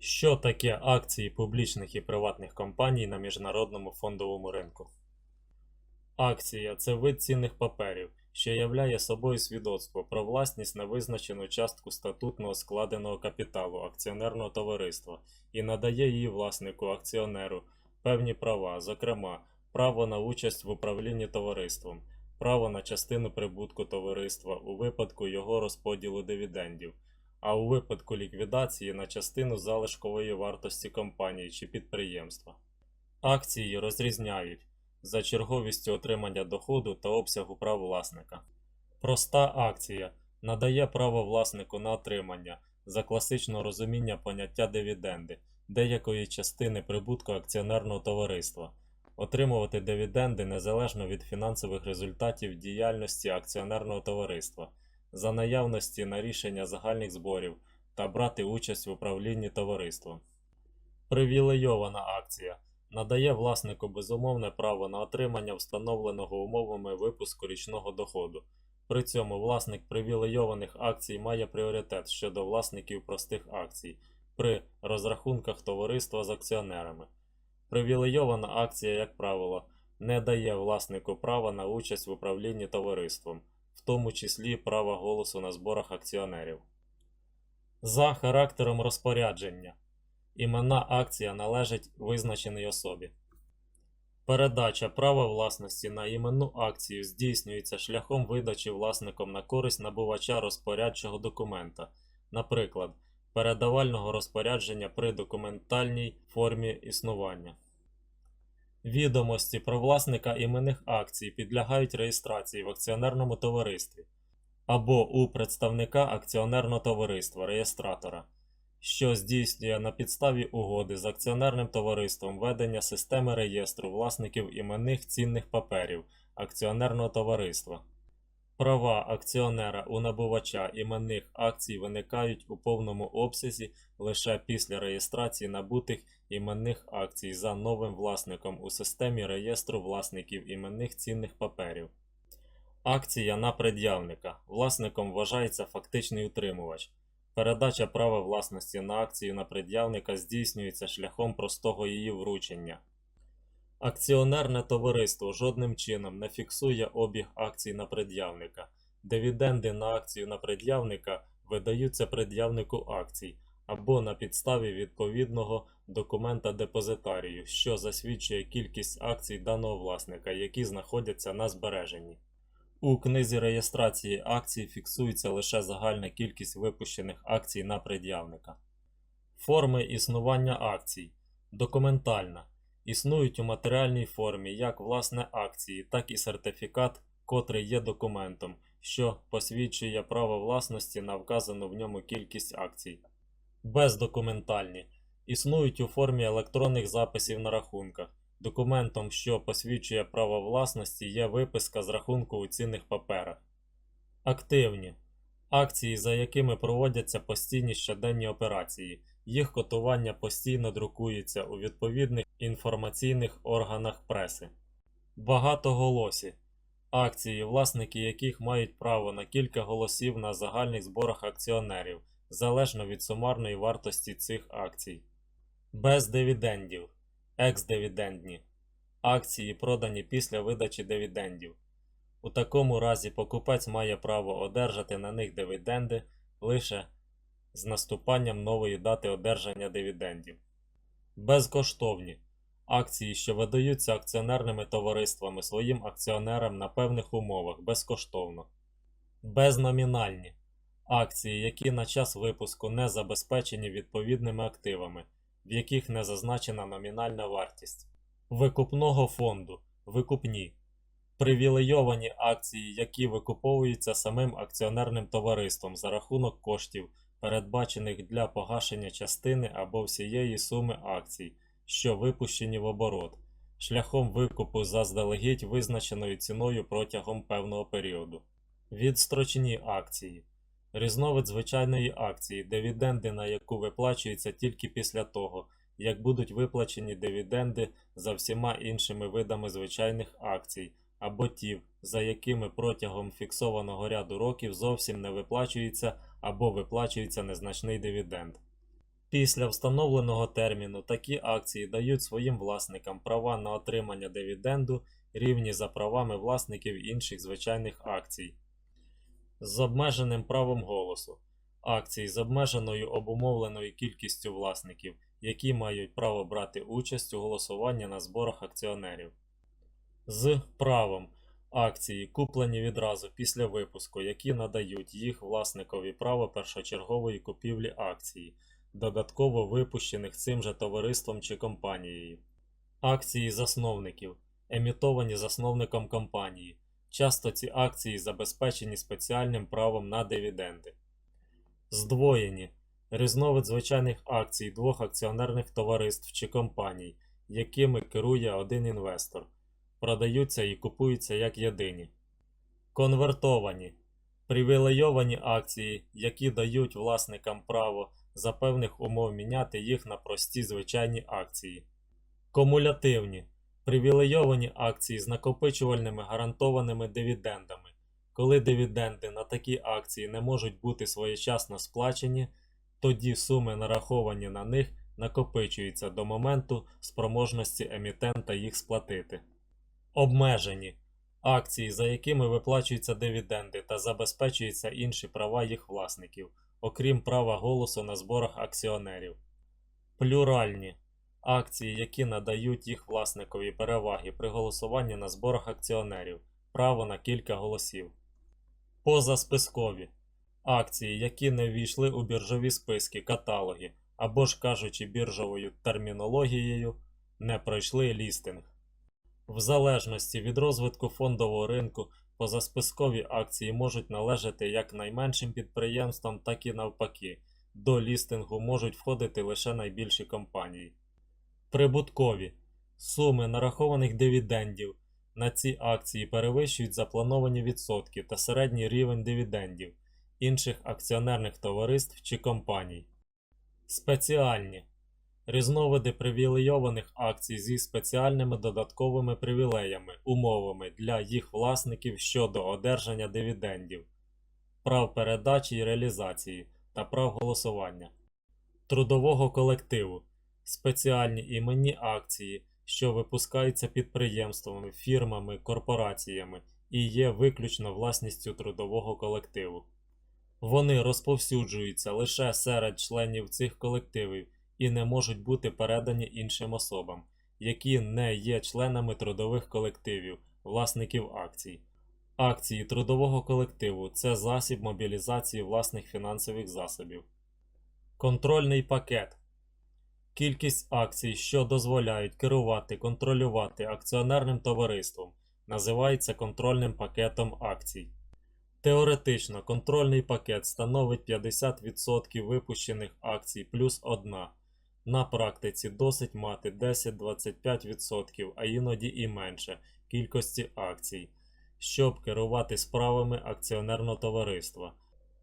Що таке акції публічних і приватних компаній на міжнародному фондовому ринку? Акція це вид цінних паперів, що являє собою свідоцтво про власність на визначену частку статутного складеного капіталу акціонерного товариства і надає її власнику акціонеру певні права, зокрема, право на участь в управлінні товариством, право на частину прибутку товариства у випадку його розподілу дивідендів, а у випадку ліквідації на частину залишкової вартості компанії чи підприємства. Акції розрізняють за черговістю отримання доходу та обсягу прав власника. Проста акція надає право власнику на отримання за класичного розуміння поняття дивіденди деякої частини прибутку акціонерного товариства, отримувати дивіденди незалежно від фінансових результатів діяльності акціонерного товариства, за наявності на рішення загальних зборів та брати участь в управлінні товариством. Привілейована акція надає власнику безумовне право на отримання встановленого умовами випуску річного доходу. При цьому власник привілейованих акцій має пріоритет щодо власників простих акцій при розрахунках товариства з акціонерами. Привілейована акція, як правило, не дає власнику права на участь в управлінні товариством, в тому числі права голосу на зборах акціонерів. За характером розпорядження. Іменна акція належить визначеній особі. Передача права власності на іменну акцію здійснюється шляхом видачі власником на користь набувача розпорядчого документа, наприклад, передавального розпорядження при документальній формі існування. Відомості про власника іменних акцій підлягають реєстрації в акціонерному товаристві або у представника акціонерного товариства реєстратора що здійснює на підставі угоди з акціонерним товариством ведення системи реєстру власників іменних цінних паперів акціонерного товариства. Права акціонера у набувача іменних акцій виникають у повному обсязі лише після реєстрації набутих іменних акцій за новим власником у системі реєстру власників іменних цінних паперів. Акція на пред'явника. Власником вважається фактичний утримувач. Передача права власності на акцію на пред'явника здійснюється шляхом простого її вручення. Акціонерне товариство жодним чином не фіксує обіг акцій на пред'явника. Дивіденди на акцію на пред'явника видаються пред'явнику акцій або на підставі відповідного документа депозитарію, що засвідчує кількість акцій даного власника, які знаходяться на збереженні. У книзі реєстрації акцій фіксується лише загальна кількість випущених акцій на пред'явника. Форми існування акцій. Документальна. Існують у матеріальній формі як власне акції, так і сертифікат, котрий є документом, що посвідчує право власності на вказану в ньому кількість акцій. Бездокументальні. Існують у формі електронних записів на рахунках. Документом, що посвідчує право власності, є виписка з рахунку у цінних паперах. Активні акції, за якими проводяться постійні щоденні операції. Їх котування постійно друкується у відповідних інформаційних органах преси. Багатоголосі акції, власники яких мають право на кілька голосів на загальних зборах акціонерів, залежно від сумарної вартості цих акцій. Без дивідендів екс-дивідендні акції, продані після видачі дивідендів. У такому разі покупець має право одержати на них дивіденди лише з наступанням нової дати одержання дивідендів. Безкоштовні акції, що видаються акціонерними товариствами своїм акціонерам на певних умовах безкоштовно. Безномінальні акції, які на час випуску не забезпечені відповідними активами в яких не зазначена номінальна вартість, викупного фонду, викупні, привілейовані акції, які викуповуються самим акціонерним товариством за рахунок коштів, передбачених для погашення частини або всієї суми акцій, що випущені в оборот, шляхом викупу заздалегідь визначеною ціною протягом певного періоду, відстрочні акції. Різновид звичайної акції, дивіденди на яку виплачуються тільки після того, як будуть виплачені дивіденди за всіма іншими видами звичайних акцій, або ті, за якими протягом фіксованого ряду років зовсім не виплачується або виплачується незначний дивіденд. Після встановленого терміну такі акції дають своїм власникам права на отримання дивіденду рівні за правами власників інших звичайних акцій. З обмеженим правом голосу. Акції з обмеженою обумовленою кількістю власників, які мають право брати участь у голосуванні на зборах акціонерів. З правом акції, куплені відразу після випуску, які надають їх власникові право першочергової купівлі акції, додатково випущених цим же товариством чи компанією. Акції засновників, емітовані засновником компанії. Часто ці акції забезпечені спеціальним правом на дивіденди. Здвоєні різновид звичайних акцій двох акціонерних товариств чи компаній, якими керує один інвестор, продаються і купуються як єдині. Конвертовані привілейовані акції, які дають власникам право за певних умов міняти їх на прості звичайні акції. Кумулятивні привілейовані акції з накопичувальними гарантованими дивідендами. Коли дивіденди на такі акції не можуть бути своєчасно сплачені, тоді суми, нараховані на них, накопичуються до моменту спроможності емітента їх сплатити. Обмежені акції, за якими виплачуються дивіденди та забезпечуються інші права їх власників, окрім права голосу на зборах акціонерів. Плюральні акції, які надають їх власникові переваги при голосуванні на зборах акціонерів, право на кілька голосів. Позаспискові акції, які не ввійшли у біржові списки, каталоги або ж кажучи біржовою термінологією, не пройшли лістинг. В залежності від розвитку фондового ринку, позаспискові акції можуть належати як найменшим підприємствам, так і навпаки. До лістингу можуть входити лише найбільші компанії. Прибуткові суми нарахованих дивідендів на ці акції перевищують заплановані відсотки та середній рівень дивідендів інших акціонерних товариств чи компаній. Спеціальні різновиди привілейованих акцій зі спеціальними додатковими привілеями, умовами для їх власників щодо одержання дивідендів, прав передачі і реалізації та прав голосування, трудового колективу, спеціальні іменні акції, що випускаються підприємствами, фірмами, корпораціями і є виключно власністю трудового колективу. Вони розповсюджуються лише серед членів цих колективів і не можуть бути передані іншим особам, які не є членами трудових колективів, власників акцій. Акції трудового колективу це засіб мобілізації власних фінансових засобів. Контрольний пакет Кількість акцій, що дозволяють керувати, контролювати акціонерним товариством, називається контрольним пакетом акцій. Теоретично контрольний пакет становить 50% випущених акцій плюс 1. На практиці досить мати 10-25%, а іноді і менше кількості акцій, щоб керувати справами акціонерного товариства.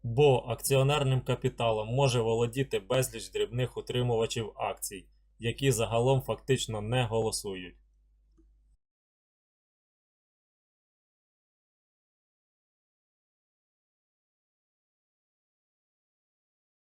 Бо акціонерним капіталом може володіти безліч дрібних утримувачів акцій, які загалом фактично не голосують.